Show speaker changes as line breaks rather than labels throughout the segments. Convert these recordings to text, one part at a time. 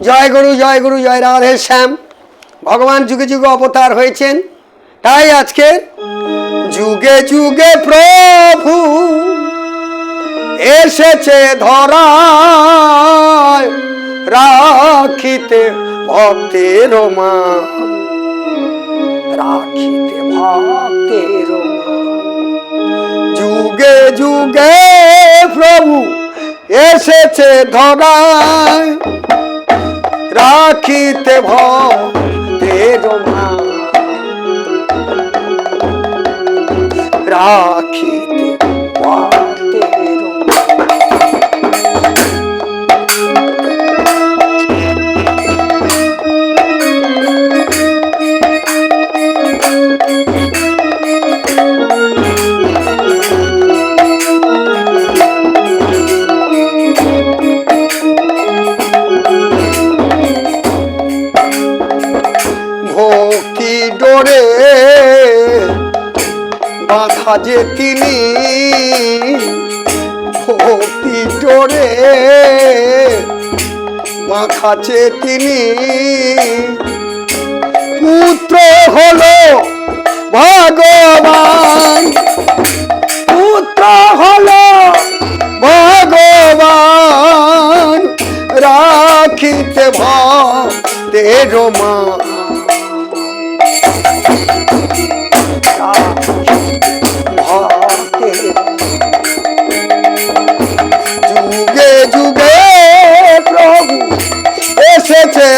জয় গুরু জয় গুরু, জয় রাধে শ্যাম। ভগবান যুগে যুগে অবতার হয়েছেন। তাই আজকে যুগে যুগে প্রভু এসেছে ধরা রাখিতে ভক্তের মা। রাখিতে ভক্তের যুগে যুগে প্রভু এসেছে ধরায় রাখিতে ভক্তের মা রাখিতে যে তিনি ভক্তি বাঁধা যে তিনি। পুত্র হলো ভগবান। পুত্র হলো ভগবান। রাখিতে ভক্তের মা।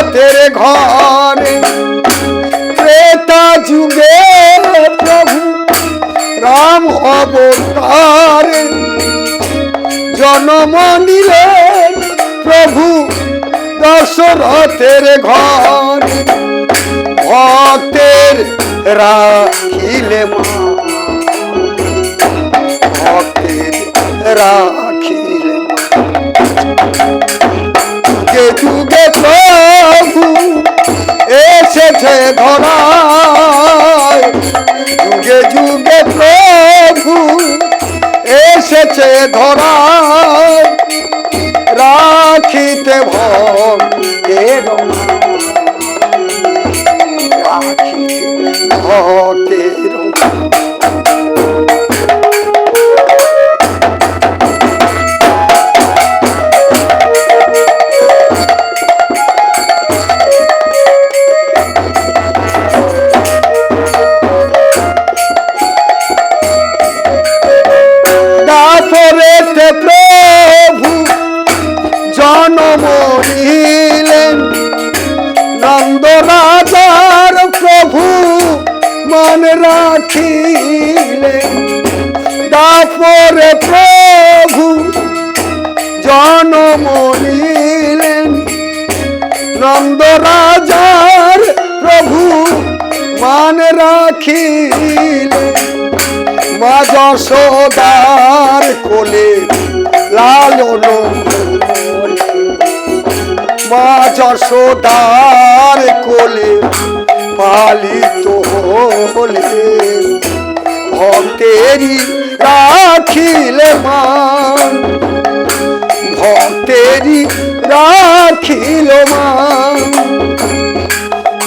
দশরথের ঘরে। ত্রেতা যুগে প্রভু রাম অবতার। জনম নিলে প্রভু দশরথের ঘর। ভক্তের রাখিলে ভক্তের রাখিলে। যুগে যুগে এসেছে ধরায় দাপরে প্রভু, জনম নিলেন। নন্দ রাজার প্রভু মান রাখিলেন। মা যশোদার কোলে লালন মা যশোদার কোলে পালিত হলে ভক্তেরই রাখিলে মান ভক্তেরি রাখিল মান।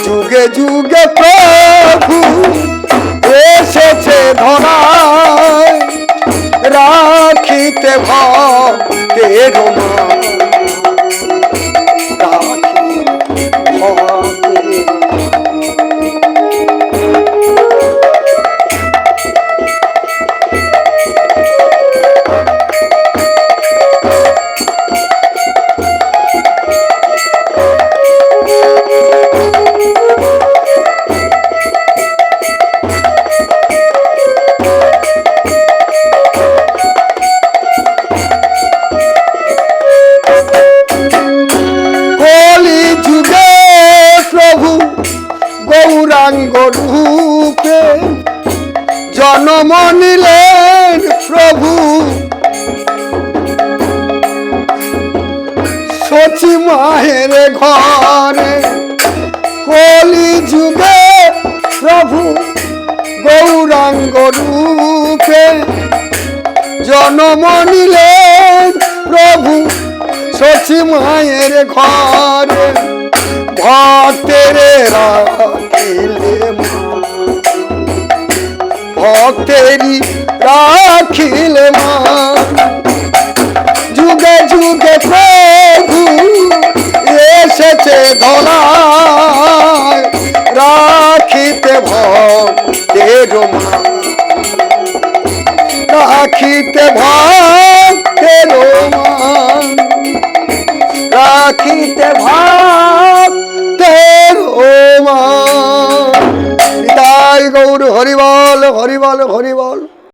যুগে যুগে প্রভু এসেছে ধরায় রাখিতে ভক্তের মা জন্ম নিলেন প্রভু। সচি মায়ের ঘরে কলি যুগে প্রভু গৌরাঙ্গ রূপে জন্ম নিলেন প্রভু সচি মায়ের ঘরে ভক্তের রাখিলে। ভক্তেরই রাখিলে মা। যুগে যুগে প্রভু এসেছে ধরায় রাখিতে ভক্তের মা। রাখিতে ভক্তের মা। রাখিতে ভক্তের মা। তাই গৌর, হরিবল হরিবল হরিবল।